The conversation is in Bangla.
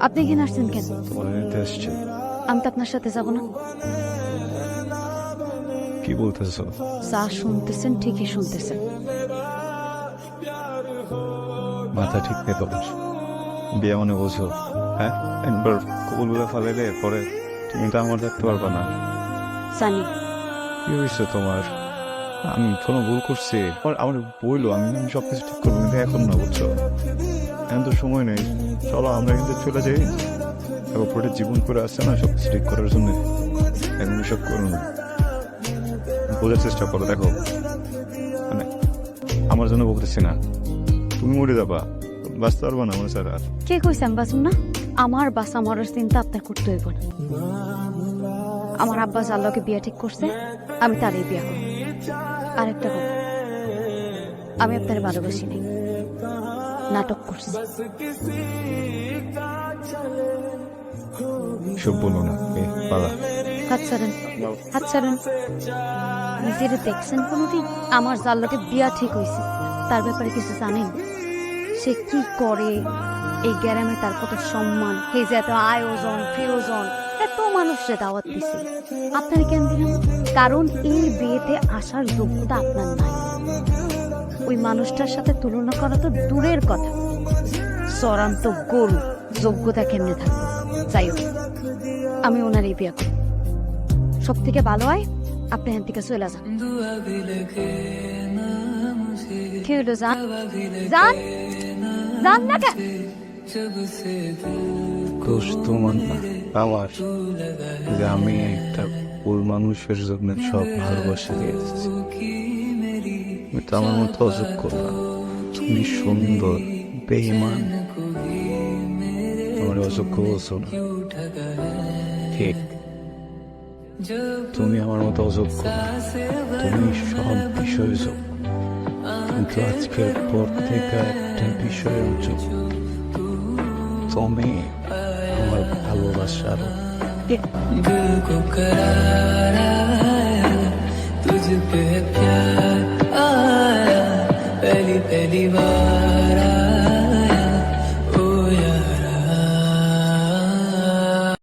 আপনি এখানে আসছেন কেন? তোমার নিতে আসছে আমি তো আপনার সাথে যাব না। কি বলতেছো? যা শুনতেছেন ঠিকই শুনতেছেন। মাথা ঠিক নেই তোমার বিয়ে মানে বোঝো। হ্যাঁ? একবার কবুল বলে ফেলাইলে পরে তুমি তো আমার দেখতে পারবা না। জানি কি হয়েছে তোমার? আমি কোনো ভুল করছি। আমার বইলো আমি আমি সব কিছু ঠিক করব কিন্তু এখন না বুঝছ? এখন তো সময় নেই। চলো আমরা কিন্তু চলে যাই। তারপর পরে জীবন করে আসছে না সব কিছু ঠিক করার জন্য। এখন সব করুন বোঝার চেষ্টা করো দেখো। মানে আমার জন্য বলতেছি না। তুমি মরে যাবা। বাঁচতে পারবা না আমার স্যার আর। কে কইছে আমি বাঁচুম না? আমার বাসা মরার চিন্তা আপনার করতে হইব না। আমার আব্বা যার লগে বিয়া ঠিক করছে আমি তারই বিয়া করব। আরেকটা কথা আমি আপনার ভালোবাসি নাই নাটক করছি। সব বলো না পালা। হাত ছাড়েন হাত ছাড়েন। নিজের দেখছেন কোনোদিন? আমার যার বিয়া ঠিক হয়েছে। তার ব্যাপারে কিছু জানেন? সে কি করে? এই গ্রামে তার কত সম্মান। এই যে এত আয়োজন প্রিয়জন। এত মানুষকে দাওয়াত দিছে। আপনার কেন দিলাম কারণ এই বিয়েতে আসার যোগ্যতা আপনার নাই। ওই মানুষটার সাথে তুলনা করা তো দূরের কথা। চরান্ত গরু যোগ্যতা কেমনে থাকবে? যাই হোক, আমি ওনার এই বিয়া করব। সব থেকে ভালো হয় আপনি এখান থেকে চলে যান। কি হলো যান যান যান না কেন? আমার যে আমি একটা ভুল মানুষের জন্য সব ভালোবাসা দিয়ে আমি তো আমার মতো অযোগ্য না তুমি সুন্দর বেইমান আমার অযোগ্য বলছো না। ঠিক। তুমি আমার মতো অযোগ্য তুমি সব বিষয়ে যোগ্য। কিন্তু আজকের পর থেকে একটা বিষয়ে যোগ্য তুমি আমার ভালোবাসার তুজ পে পেলি পেলি বা